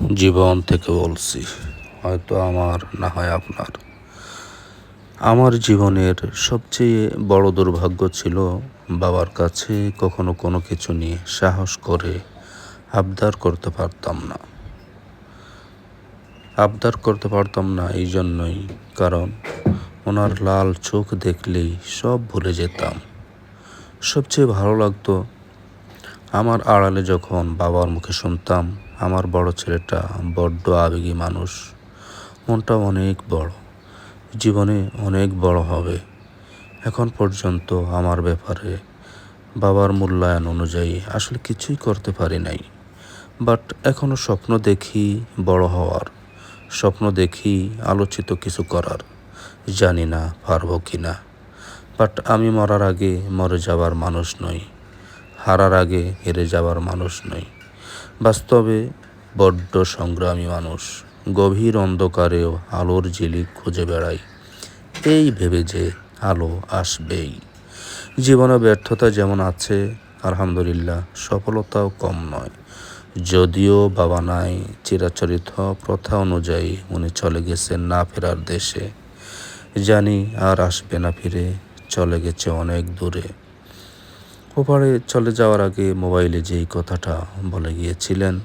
জীবন থেকে বলছি, হয়তো আমার না হয় আপনার। আমার জীবনের সবচেয়ে বড় দুর্ভাগ্য ছিল বাবার কাছে কখনো কোনো কিছু নিয়ে সাহস করে আবদার করতে পারতাম না। আবদার করতে পারতাম না এই জন্যই, কারণ ওনার লাল চোখ দেখলেই সব ভুলে যেতাম। সবচেয়ে ভালো লাগতো আমার আড়ালে যখন বাবার মুখে শুনতাম আমার বড় ছেলেটা বড্ড আবেগী মানুষ। মনটা অনেক বড়। জীবনে অনেক বড় হবে। এখন পর্যন্ত আমার ব্যাপারে বাবার মূল্যায়ন অনুযায়ী আসলে কিছুই করতে পারি নাই। বাট এখনও স্বপ্ন দেখি বড় হওয়ার। স্বপ্ন দেখি আলোচিত কিছু করার। জানি না পারব কি না। বাট আমি মরার আগে মরে যাবার মানুষ নই। হারার আগে হেরে যাবার মানুষ নই। বাস্তবে বড্ড সংগ্রামী মানুষ। গভীর অন্ধকারেও আলোর ঝিলিক খুঁজে বেড়াই এই ভেবে যে আলো আসবেই। জীবনে ব্যর্থতা যেমন আছে, আলহামদুলিল্লাহ, সফলতাও কম নয়। যদিও বাবা নাই, চিরাচরিত প্রথা অনুযায়ী উনি চলে গেছেন না ফেরার দেশে। জানি আর আসবে না ফিরে, চলে গেছে অনেক দূরে। ওপারে চলে যাওয়ার আগে মোবাইলে যেই কথাটা বলে গিয়েছিলেন,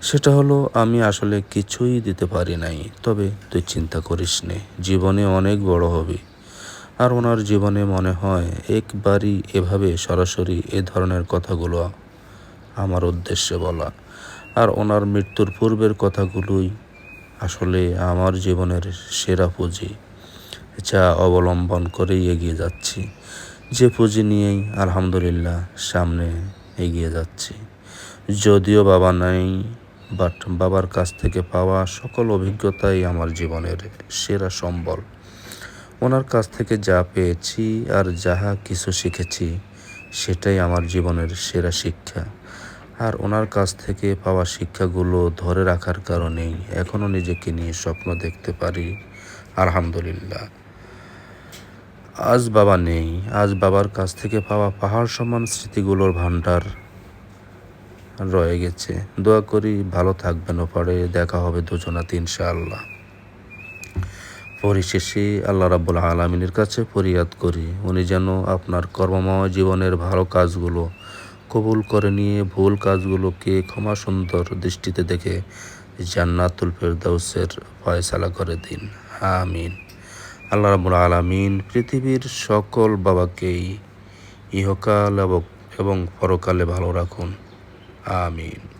সেটা হলো, আমি আসলে কিছুই দিতে পারি নাই, তবে তুই চিন্তা করিস নে, জীবনে অনেক বড় হবে। আর ওনার জীবনে মনে হয়, একবারই এভাবে সরাসরি এ ধরনের কথাগুলো আমার উদ্দেশ্যে বলা। আর ওনার মৃত্যুর পূর্বের কথাগুলোই আসলে আমার জীবনের সেরা পুঁজি, যা অবলম্বন করেই এগিয়ে যাচ্ছি। যে পুঁজি নিয়েই আলহামদুলিল্লাহ সামনে এগিয়ে যাচ্ছি। যদিও বাবা নাই বাট বাবার কাছ থেকে পাওয়া সকল অভিজ্ঞতাই আমার জীবনের সেরা সম্বল। ওনার কাছ থেকে যা পেয়েছি আর যাহা কিছু শিখেছি, সেটাই আমার জীবনের সেরা শিক্ষা। আর ওনার কাছ থেকে পাওয়া শিক্ষাগুলো ধরে রাখার কারণেই এখনও নিজেকে নিয়ে স্বপ্ন দেখতে পারি, আলহামদুলিল্লাহ। আজ বাবা নেই, আজ বাবার কাছ থেকে পাওয়া পাহাড় সমান স্মৃতিগুলোর ভাণ্ডার রয়ে গেছে। দোয়া করি ভালো থাকবেন ওপারে, দেখা হবে দুজনাতে ইনশাআল্লাহ। পরিশেষে আল্লাহ রাব্বুল আলমিনের কাছে ফরিয়াদ করি, উনি যেন আপনার কর্মময় জীবনের ভালো কাজগুলো কবুল করে নিয়ে ভুল কাজগুলোকে ক্ষমা সুন্দর দৃষ্টিতে দেখে জান্নাতুল ফেরদাউসের ফয়সালা করে দিন। আমিন। আল্লাহ রাবুল আলমিন পৃথিবীর সকল বাবাকেই ইহকাল এবং পরকালে ভালো রাখুন। আমিন।